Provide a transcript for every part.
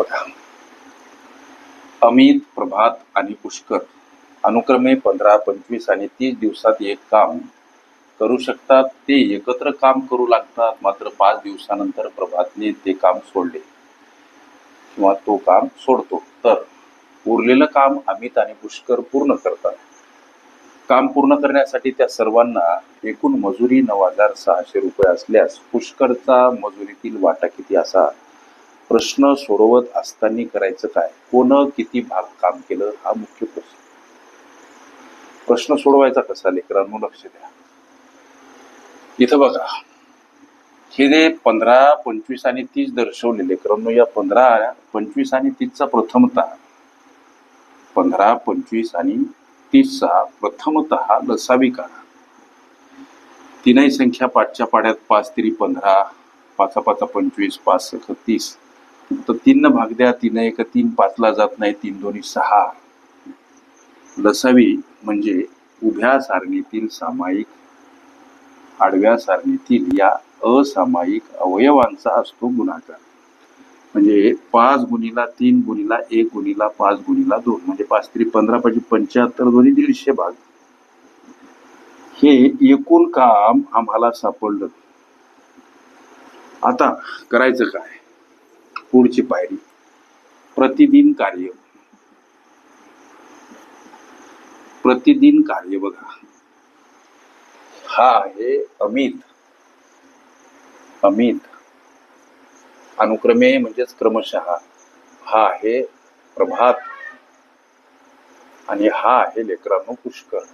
बघा. अमित प्रभात आणि पुष्कर अनुक्रमे पंधरा पंचवीस आणि तीस दिवसात एक काम. करू शकतात ते एकत्र काम करू लागतात. मात्र पाच दिवसानंतर प्रभातने ते काम सोडले. किंवा तो काम सोडतो. तर उरलेलं काम अमित आणि पुष्कर पूर्ण करतात. काम पूर्ण करण्यासाठी त्या सर्वांना एकूण मजुरी नऊ हजार सहाशे रुपये असल्यास पुष्करचा मजुरीतील वाटा किती असा प्रश्न सोडवत असताना करायचं काय? कोण किती भाग काम केलं? हा मुख्य प्रश्न. प्रश्न सोडवायचा कसा लेकरांनो? लक्ष द्या. इथं बघा. हे जे पंधरा पंचवीस आणि तीस दर्शवले लेकरांनो या पंधरा पंचवीस आणि तीसचा प्रथमतः पंधरा पंचवीस आणि तीसचा प्रथमत लसावी काढा. तीनही संख्या पाचच्या पाड्यात पाच तरी पंधरा पाचा पाचा पंचवीस पाच सख तीस. तर तीन भाग द्या तीन एक तीन पाचला जात नाही तीन दोन्ही सहा. लसावी म्हणजे उभ्या सारणीतील सामायिक आडव्या सारणीतील या असामायिक अवयवांचा असतो गुणाकार. म्हणजे पाच गुणीला तीन गुणीला एक गुणीला पाच गुणीला दोन म्हणजे पाच तरी पंधरा पाहिजे पंच्याहत्तर दोन्ही दीडशे भाग. हे एकूण काम आम्हाला सापडलं. आता करायचं काय? पुढची पायरी. प्रतिदिन कार्य. प्रतिदिन कार्य बघा. हा आहे अमित. अमित. अनुक्रमे म्हणजेच क्रमशः. हा आहे प्रभात. आणि हा आहे लेकरांनो पुष्कर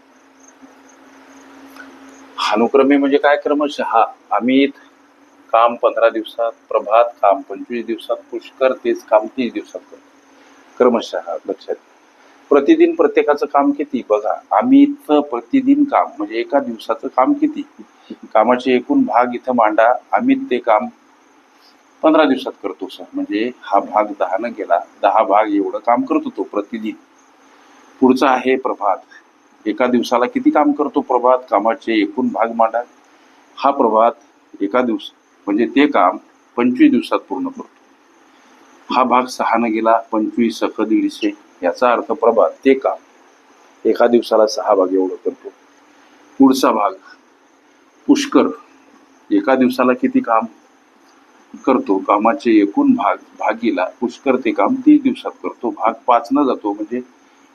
अनुक्रमे म्हणजे काय क्रमशः? अमित काम पंधरा दिवसात प्रभात काम पंचवीस दिवसात पुष्कर तेच काम तीस दिवसात करतो. क्रमशः लक्षात प्रतिदिन प्रत्येकाचं काम किती? बघा अमित प्रतिदिन काम म्हणजे एका दिवसाचं काम किती? कामाचे एकूण भाग इथं मांडा आम्ही ते काम पंधरा दिवसात करतो सर. म्हणजे हा भाग दहानं गेला दहा भाग एवढं काम करतो तो प्रतिदिन. पुढचा आहे प्रभात. एका दिवसाला किती काम करतो प्रभात? कामाचे एकूण भाग मांडा. हा प्रभात एका दिवस म्हणजे ते काम पंचवीस दिवसात पूर्ण करतो. हा भाग सहानं गेला पंचवीस सख दीडशे याचा अर्थ प्रभात ते काम. एका दिवसाला सहा भाग एवढं करतो. पुढचा भाग पुष्कर. एका दिवसाला किती काम करतो? कामाचे एकूण भाग भागीला पुष्कर ते काम तीस दिवसात करतो. भाग पाच न जातो म्हणजे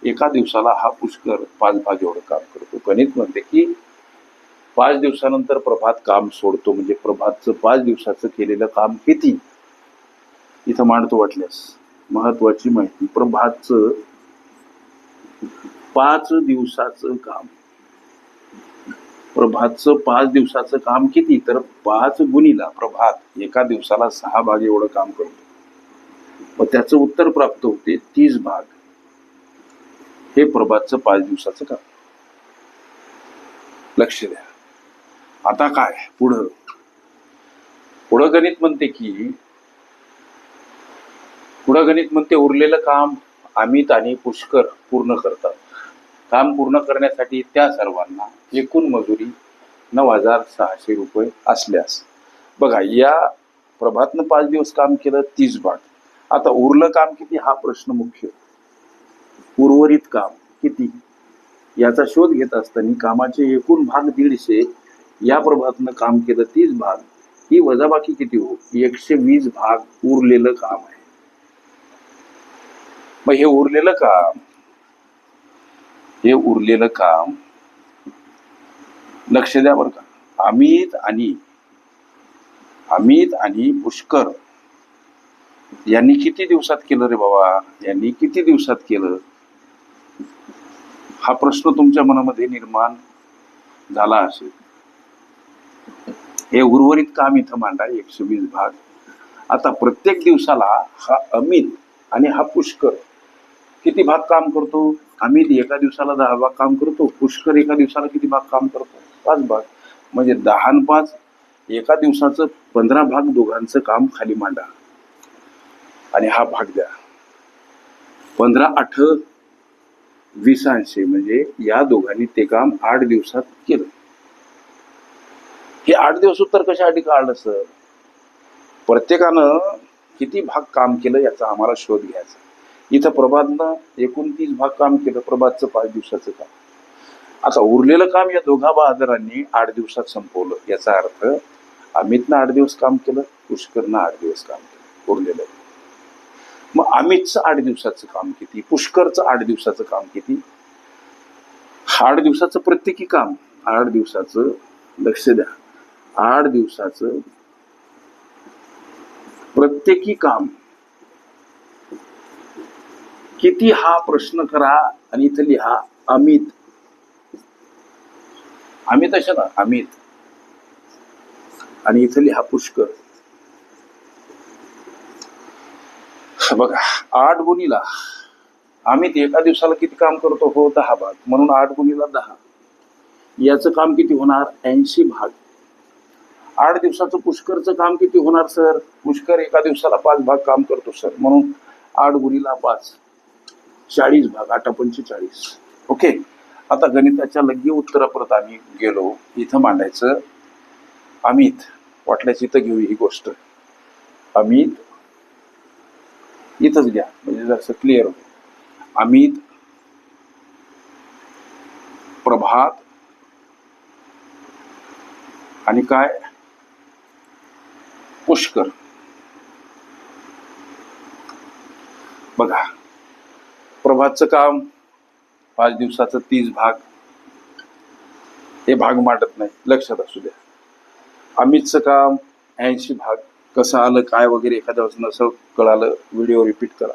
एका दिवसाला हा पुष्कर पाच भाग एवढं काम करतो. गणित म्हणते की पाच दिवसानंतर प्रभात काम सोडतो म्हणजे प्रभातचं पाच दिवसाचं केलेलं काम किती? इथं मांडतो वाटल्यास. महत्वाची माहिती प्रभातचं पाच दिवसाचं काम. प्रभातचं पाच दिवसाचं काम किती? तर पाच गुणीला प्रभात एका दिवसाला सहा भाग एवढं काम करतो. मग त्याचं उत्तर प्राप्त होते तीस भाग. हे प्रभातचं पाच दिवसाचं काम. लक्ष द्या. आता काय? पुढं. पुढं गणित म्हणते की पुढं गणित म्हणते उरलेलं काम अमित आणि पुष्कर पूर्ण करतात. काम पूर्ण करण्यासाठी त्या सर्वांना एकूण मजुरी नऊ हजार सहाशे रुपये असल्यास. बघा या प्रभातनं पाच दिवस काम केलं तीस भाग आता उरलं काम किती? हा प्रश्न मुख्य. उर्वरित काम किती? याचा शोध घेत असताना कामाचे एकूण भाग दीडशे या प्रभातनं काम केलं तीस भाग. ही वजाबाकी किती हो? एकशे वीस भाग उरलेलं काम आहे. मग हे उरलेलं काम हे उरलेलं काम लक्ष द्या बरं का. अमित आणि अमित आणि पुष्कर यांनी किती दिवसात केलं रे बाबा? यांनी किती दिवसात केलं? हा प्रश्न तुमच्या मनामध्ये निर्माण झाला असेल. हे उर्वरित काम इथं मांडा एकशे वीस भाग. आता प्रत्येक दिवसाला हा अमित आणि हा पुष्कर किती भाग काम करतो? अमित एका दिवसाला दहा भाग काम करतो पुष्कर एका दिवसाला किती भाग काम करतो? पाच भाग. म्हणजे दहा पाच एका दिवसाचं पंधरा भाग दोघांचं काम खाली मांडा. आणि हा भाग द्या. पंधरा आठ वीस ऐंशी म्हणजे या दोघांनी ते काम आठ दिवसात केलं. हे आठ दिवस उत्तर कशासाठी काढलं सर? प्रत्येकानं किती भाग काम केलं याचा आम्हाला शोध घ्यायचा. इथं प्रभातनं एकोणतीस भाग काम केलं प्रभातचं पाच दिवसाचं काम. आता उरलेलं काम या दोघा बहादरांनी आठ दिवसात संपवलं याचा अर्थ अमितनं आठ दिवस काम केलं पुष्करनं आठ दिवस काम केलं उरलेलं. मग अमितचं आठ दिवसाचं काम किती? पुष्करचं आठ दिवसाचं काम किती? आठ दिवसाचं प्रत्येकी काम आठ दिवसाचं लक्ष द्या. आठ दिवसाचं प्रत्येकी काम. किती हा प्रश्न करा आणि इथं लिहा अमित. अमित असे ना? अमित. आणि इथं लिहा पुष्कर. बघा आठ गुणीला अमित एका दिवसाला किती काम करतो? हो दहा भाग. म्हणून आठ गुणीला दहा. याचं काम किती होणार? ऐंशी भाग. आठ दिवसाचं पुष्करचं काम किती होणार सर? पुष्कर एका दिवसाला पाच भाग काम करतो सर. म्हणून आठ गुणीला पाच. चाळीस भाग आठ पंचेचाळीस. ओके? आता गणिताच्या लगे उत्तरापर्यंत आम्ही गेलो. इथं मांडायचं अमित. वाटल्यास इथं घेऊ ही गोष्ट. अमित इथंच घ्या. म्हणजे जसं क्लिअर अमित प्रभात आणि काय? पुष्कर बघा प्रभातचं काम पाच दिवसाचं तीस भाग हे भाग मांडत नाही लक्षात असू द्या अमितचं काम ऐंशी भाग कसं आलं काय वगैरे एखाद्या वेळेस नसं कळालं व्हिडिओ रिपीट करा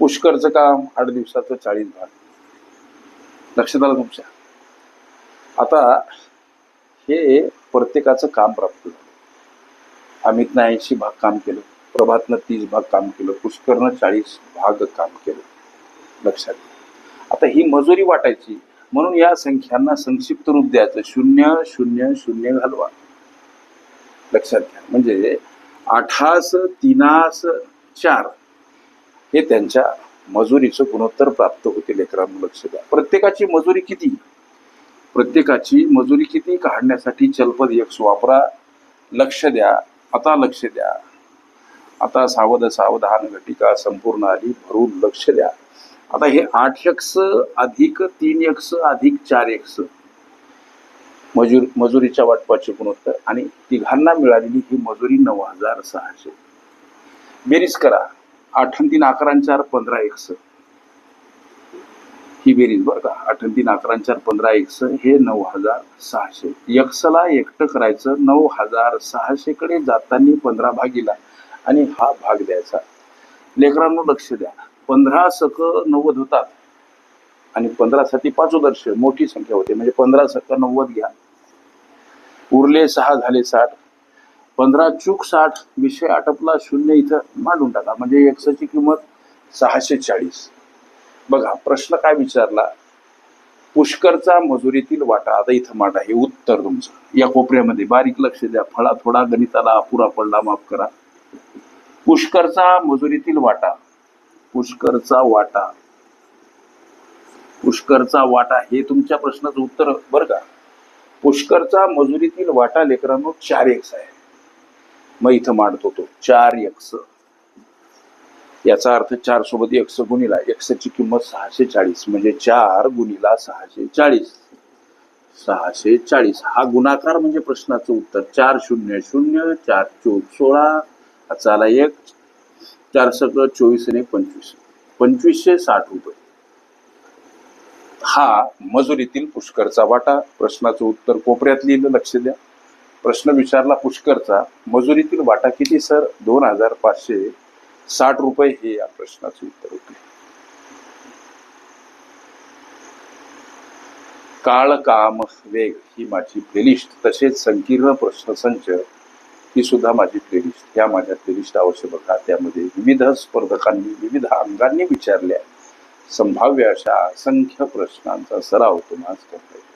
पुष्करचं काम आठ दिवसाचं चाळीस भाग लक्षात आलं तुमच्या आता हे प्रत्येकाचं काम प्राप्त झालं अमितनं ऐंशी भाग काम केलं. प्रभातनं तीस भाग काम केलं. पुष्करनं चाळीस भाग काम केलं. लक्षात घ्या. आता ही मजुरी वाटायची. म्हणून या संख्यांना संक्षिप्त रूप द्यायचं. शून्य शून्य शून्य घालवा. लक्षात घ्या. म्हणजे आठास तीनास चार हे त्यांच्या मजुरीचं गुणोत्तर प्राप्त होते लेकरांना लक्ष द्या. प्रत्येकाची मजुरी किती? प्रत्येकाची मजुरी किती? काढण्यासाठी चलपद यक्स वापरा. लक्ष द्या. आता लक्ष द्या. आता सावध सावधान घटिका संपूर्ण आली भरून लक्ष द्या. आता हे आठ एक्स अधिक तीन एक्स अधिक चार एक्स मजूर मजुरीच्या वाटपाचे गुणोत्तर आणि तिघांना मिळालेली ही मजुरी नऊ हजार सहाशे. बेरीज करा. आठ तीन अकरा चार पंधरा एक्स ही बेरीज बरं का. आठ तीन अकरा चार पंधरा एक्स हे नऊ हजार सहाशे. एक्सला एकटं करायचं नऊ हजार सहाशे कडे जाताना पंधरा भागीला. आणि हा भाग द्यायचा. लेकरांनो लक्ष द्या. पंधरा सक नव्वद होतात. आणि पंधरा साठी पाचोदर्श मोठी संख्या होते. म्हणजे पंधरा सक नव्वद घ्या. उरले सहा झाले साठ. पंधरा चूक साठ विषय आटपला शून्य इथं मांडून टाका. म्हणजे एक्सची किंमत सहाशे चाळीस. बघा प्रश्न काय विचारला? पुष्करचा मजुरीतील वाटा आता इथं माटा हे उत्तर तुमचं. या कोपऱ्यामध्ये बारीक लक्ष द्या फळा थोडा गणिताला अपुरा पडला माफ करा. पुष्करचा मजुरीतील वाटा. पुष्करचा वाटा. पुष्करचा वाटा हे तुमच्या प्रश्नाचं उत्तर बरं का? पुष्करचा मजुरीतील वाटा लेकरांनो चार एक्स आहे. मग इथं मांडतो तो चार एक्स याचा अर्थ चार सोबत एक्स गुणीला एक्सची किंमत सहाशे चाळीस म्हणजे चार गुणीला सहाशे चाळीस. सहाशे चाळीस. हा गुणाकार म्हणजे प्रश्नाचं उत्तर. चार शून्य शून्य चार चोवीस सोळा. चाला एक. चार सगळं चोवीस आणि पंचवीस. पंचवीसशे साठ रुपये. हा मजुरीतील पुष्करचा वाटा. प्रश्नाचं उत्तर कोपऱ्यात लिहिलं लक्ष द्या. प्रश्न विचारला पुष्करचा मजुरीतील वाटा किती सर? दोन हजार पाचशे. साठ रुपये हे या प्रश्नाचे उत्तर होते. काळ काम वेग ही माझी प्लेलिस्ट तसेच संकीर्ण प्रश्नसंच ही सुद्धा माझी प्लेलिस्ट या माझ्या प्लेलिस्ट अवश्य बघा. त्यामध्ये विविध स्पर्धकांनी विविध अंगांनी विचारल्या. संभाव्य अशा असंख्य प्रश्नांचा सराव तुम्हाला करता येईल.